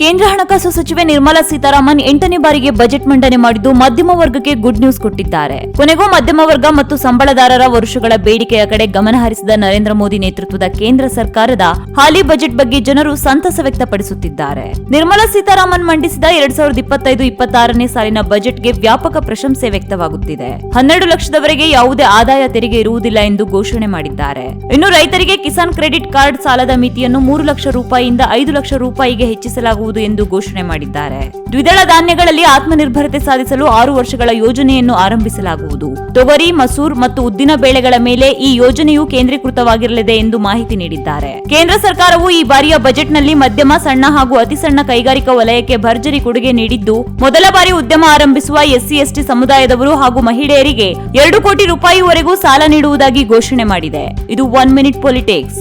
ಕೇಂದ್ರ ಹಣಕಾಸು ಸಚಿವೆ ನಿರ್ಮಲಾ ಸೀತಾರಾಮನ್ ಎಂಟನೇ ಬಾರಿಗೆ ಬಜೆಟ್ ಮಂಡನೆ ಮಾಡಿದ್ದು ಮಧ್ಯಮ ವರ್ಗಕ್ಕೆ ಗುಡ್ ನ್ಯೂಸ್ ಕೊಟ್ಟಿದ್ದಾರೆ. ಕೊನೆಗೂ ಮಧ್ಯಮ ವರ್ಗ ಮತ್ತು ಸಂಬಳದಾರರ ವರ್ಷಗಳ ಬೇಡಿಕೆಯ ಕಡೆ ಗಮನ ಹರಿಸಿದ ನರೇಂದ್ರ ಮೋದಿ ನೇತೃತ್ವದ ಕೇಂದ್ರ ಸರ್ಕಾರದ ಹಾಲಿ ಬಜೆಟ್ ಬಗ್ಗೆ ಜನರು ಸಂತಸ ವ್ಯಕ್ತಪಡಿಸುತ್ತಿದ್ದಾರೆ. ನಿರ್ಮಲಾ ಸೀತಾರಾಮನ್ ಮಂಡಿಸಿದ ಎರಡ್ ಸಾವಿರದ ಇಪ್ಪತ್ತೈದು ಇಪ್ಪತ್ತಾರನೇ ಸಾಲಿನ ಬಜೆಟ್ಗೆ ವ್ಯಾಪಕ ಪ್ರಶಂಸೆ ವ್ಯಕ್ತವಾಗುತ್ತಿದೆ. ಹನ್ನೆರಡು ಲಕ್ಷದವರೆಗೆ ಯಾವುದೇ ಆದಾಯ ತೆರಿಗೆ ಇರುವುದಿಲ್ಲ ಎಂದು ಘೋಷಣೆ ಮಾಡಿದ್ದಾರೆ. ಇನ್ನು ರೈತರಿಗೆ ಕಿಸಾನ್ ಕ್ರೆಡಿಟ್ ಕಾರ್ಡ್ ಸಾಲದ ಮಿತಿಯನ್ನು ಮೂರು ಲಕ್ಷ ರೂಪಾಯಿಯಿಂದ ಐದು ಲಕ್ಷ ರೂಪಾಯಿಗೆ ಹೆಚ್ಚಿಸಲಾಗುವುದು ಎಂದು ಘೋಷಣೆ ಮಾಡಿದ್ದಾರೆ. ದ್ವಿದಳ ಧಾನ್ಯಗಳಲ್ಲಿ ಆತ್ಮನಿರ್ಭರತೆ ಸಾಧಿಸಲು ಆರು ವರ್ಷಗಳ ಯೋಜನೆಯನ್ನು ಆರಂಭಿಸಲಾಗುವುದು. ತೊಗರಿ, ಮಸೂರ್ ಮತ್ತು ಉದ್ದಿನ ಬೇಳೆಗಳ ಮೇಲೆ ಈ ಯೋಜನೆಯು ಕೇಂದ್ರೀಕೃತವಾಗಿರಲಿದೆ ಎಂದು ಮಾಹಿತಿ ನೀಡಿದ್ದಾರೆ. ಕೇಂದ್ರ ಸರ್ಕಾರವು ಈ ಬಾರಿಯ ಬಜೆಟ್ನಲ್ಲಿ ಮಧ್ಯಮ, ಸಣ್ಣ ಹಾಗೂ ಅತಿ ಸಣ್ಣ ಕೈಗಾರಿಕಾ ವಲಯಕ್ಕೆ ಭರ್ಜರಿ ಕೊಡುಗೆ ನೀಡಿದ್ದು, ಮೊದಲ ಬಾರಿ ಉದ್ಯಮ ಆರಂಭಿಸುವ ಎಸ್ಸಿ ಎಸ್ಟಿ ಸಮುದಾಯದವರು ಹಾಗೂ ಮಹಿಳೆಯರಿಗೆ ಎರಡು ಕೋಟಿ ರೂಪಾಯಿವರೆಗೂ ಸಾಲ ನೀಡುವುದಾಗಿ ಘೋಷಣೆ ಮಾಡಿದೆ. ಇದು ಒನ್ ಮಿನಿಟ್ ಪೊಲಿಟಿಕ್ಸ್.